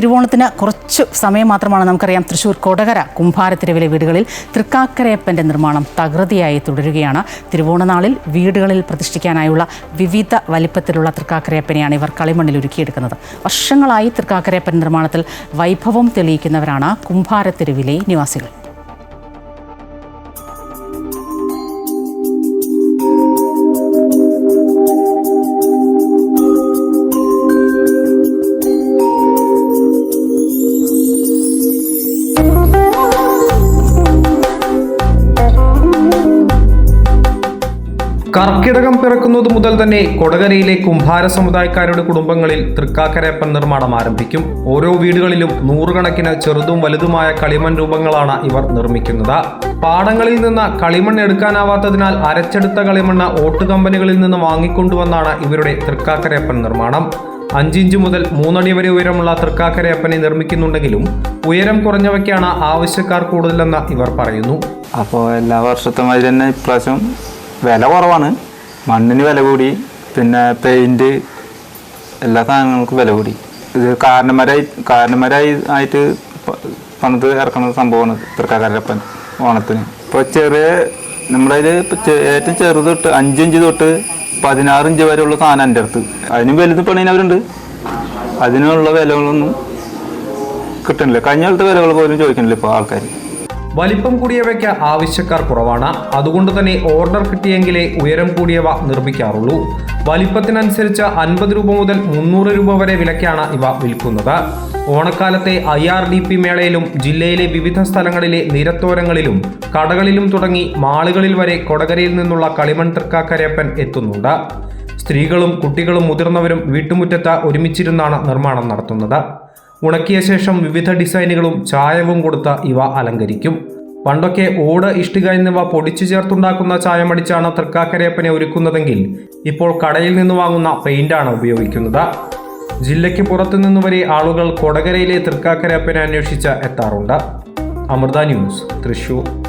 തിരുവോണത്തിന് കുറച്ച് സമയം മാത്രമാണ് നമുക്കറിയാം. തൃശൂർ കൊടകര കുംഭാരത്തിരവിലെ വീടുകളിൽ തൃക്കാക്കരയപ്പന്റെ നിർമ്മാണം തകൃതിയായി തുടരുകയാണ്. തിരുവോണനാളിൽ വീടുകളിൽ പ്രതിഷ്ഠിക്കാനായുള്ള വിവിധ വലിപ്പത്തിലുള്ള തൃക്കാക്കരയപ്പനെയാണ് ഇവർ കളിമണ്ണിൽ ഒരുക്കിയെടുക്കുന്നത്. വർഷങ്ങളായി തൃക്കാക്കരയപ്പൻ നിർമ്മാണത്തിൽ വൈഭവം തെളിയിക്കുന്നവരാണ് കുംഭാരത്തിരുവിലെ നിവാസികൾ. കർക്കിടകം പിറക്കുന്നത് മുതൽ തന്നെ കൊടകരയിലെ കുംഭാര സമുദായക്കാരുടെ കുടുംബങ്ങളിൽ തൃക്കാക്കരയപ്പൻ നിർമ്മാണം ആരംഭിക്കും. ഓരോ വീടുകളിലും നൂറുകണക്കിന് ചെറുതും വലുതുമായ കളിമൺ രൂപങ്ങളാണ് ഇവർ നിർമ്മിക്കുന്നത്. പാടങ്ങളിൽ നിന്ന് കളിമണ്ണ് എടുക്കാനാവാത്തതിനാൽ അരച്ചെടുത്ത കളിമണ്ണ് ഓട്ട് കമ്പനികളിൽ നിന്ന് വാങ്ങിക്കൊണ്ടുവന്നാണ് ഇവരുടെ തൃക്കാക്കരയപ്പൻ നിർമ്മാണം. അഞ്ചിഞ്ച് മുതൽ മൂന്നടി വരെ ഉയരമുള്ള തൃക്കാക്കരയപ്പനെ നിർമ്മിക്കുന്നുണ്ടെങ്കിലും ഉയരം കുറഞ്ഞവയ്ക്കാണ് ആവശ്യക്കാർ കൂടുതലെന്ന് ഇവർ പറയുന്നു. അപ്പോൾ എല്ലാ വർഷത്തെ മാതിരി തന്നെ ഇപ്രാവശ്യം വില കുറവാണ്. മണ്ണിന് വില കൂടി പിന്നെ പെയിന്റ് എല്ലാ സാധനങ്ങൾക്കും വില കൂടി. ഇത് കാരണന്മാരായി കാരണന്മാരായി ആയിട്ട് പണിത് ഇറക്കുന്ന സംഭവമാണ് തൃക്കാക്കരയപ്പൻ ഓണത്തിന്. ഇപ്പോൾ ചെറിയ നമ്മുടെ കയ്യിൽ ഏറ്റവും ചെറുത് തൊട്ട് അഞ്ചിഞ്ച് തൊട്ട് പതിനാറ് ഇഞ്ച് വരെയുള്ള സാധനം എന്റെ അടുത്ത്. അതിനും വലുത് പണിയുന്നവരുണ്ട്. അതിനുള്ള വിലകളൊന്നും കിട്ടണില്ല. കഴിഞ്ഞ കാലത്തെ വിലകൾ പോലും ചോദിക്കണില്ല ഇപ്പോൾ ആൾക്കാർ വലിപ്പം കൂടിയവയ്ക്ക് ആവശ്യക്കാർ കുറവാണ്. അതുകൊണ്ട് തന്നെ ഓർഡർ കിട്ടിയെങ്കിലേ ഉയരം കൂടിയവ നിർമ്മിക്കാറുള്ളൂ. വലിപ്പത്തിനനുസരിച്ച് അൻപത് രൂപ മുതൽ മുന്നൂറ് രൂപ വരെ വിലയ്ക്കാണ് ഇവ വിൽക്കുന്നത്. ഓണക്കാലത്തെ ഐ ആർ ഡി പി മേളയിലും ജില്ലയിലെ വിവിധ സ്ഥലങ്ങളിലെ നിരത്തോരങ്ങളിലും കടകളിലും തുടങ്ങി മാളുകളിൽ വരെ കൊടകരയിൽ നിന്നുള്ള കളിമൺ തൃക്കാക്കരയപ്പൻ എത്തുന്നുണ്ട്. സ്ത്രീകളും കുട്ടികളും മുതിർന്നവരും വീട്ടുമുറ്റത്ത് ഒരുമിച്ചിരുന്നാണ് നിർമ്മാണം നടത്തുന്നത്. ഉണക്കിയ ശേഷം വിവിധ ഡിസൈനുകളും ചായവും കൊടുത്ത ഇവ അലങ്കരിക്കും. പണ്ടൊക്കെ ഓട് ഇഷ്ടിക എന്നിവ പൊടിച്ചു ചേർത്തുണ്ടാക്കുന്ന ചായമടിച്ചാണ് തൃക്കാക്കരയപ്പനെ ഒരുക്കുന്നതെങ്കിൽ ഇപ്പോൾ കടയിൽ നിന്ന് വാങ്ങുന്ന പെയിന്റാണ് ഉപയോഗിക്കുന്നത്. ജില്ലയ്ക്ക് പുറത്തു വരെ ആളുകൾ കൊടകരയിലെ തൃക്കാക്കരയപ്പനെ അന്വേഷിച്ച് എത്താറുണ്ട്. അമൃത ന്യൂസ് തൃശൂർ.